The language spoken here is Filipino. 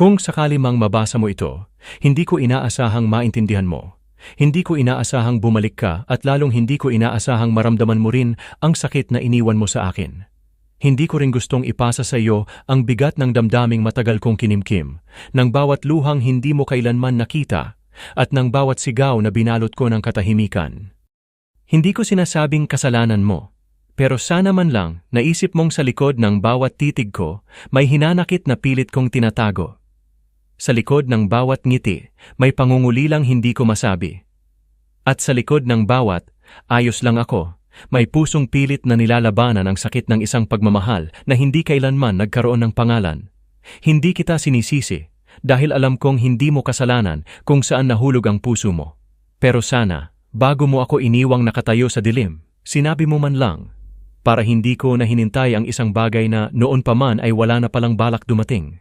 Kung sakali mang mabasa mo ito, hindi ko inaasahang maintindihan mo. Hindi ko inaasahang bumalik ka at lalong hindi ko inaasahang maramdaman mo rin ang sakit na iniwan mo sa akin. Hindi ko rin gustong ipasa sa iyo ang bigat ng damdaming matagal kong kinimkim, ng bawat luhang hindi mo kailanman nakita, at ng bawat sigaw na binalot ko ng katahimikan. Hindi ko sinasabing kasalanan mo, pero sana man lang naisip mong sa likod ng bawat titig ko may hinanakit na pilit kong tinatago. Sa likod ng bawat ngiti, may pangungulilang hindi ko masabi. At sa likod ng bawat, ayos lang ako, may pusong pilit na nilalabanan ang sakit ng isang pagmamahal na hindi kailanman nagkaroon ng pangalan. Hindi kita sinisisi, dahil alam kong hindi mo kasalanan kung saan nahulog ang puso mo. Pero sana, bago mo ako iniwang nakatayo sa dilim, sinabi mo man lang, para hindi ko na hinintay ang isang bagay na noon pa man ay wala na palang balak dumating.